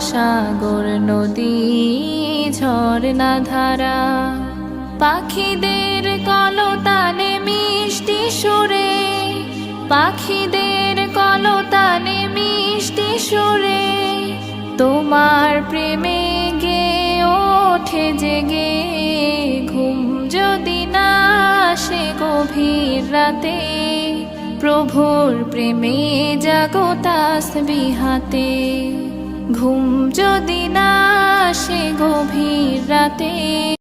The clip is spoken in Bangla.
সাগর নদী, ঝর্ণা ধারা। পাখিদের কলতানে মিষ্টি সুরে, পাখিদের কলতানে মিষ্টি সুরে। তোমার প্রেমে গে ওঠে জেগে, ঘুম যদি না আসে গভীর রাতে, প্রভুর প্রেমে জাগতাস বিহাতে ঘুম যদি না সে গভীর রাতে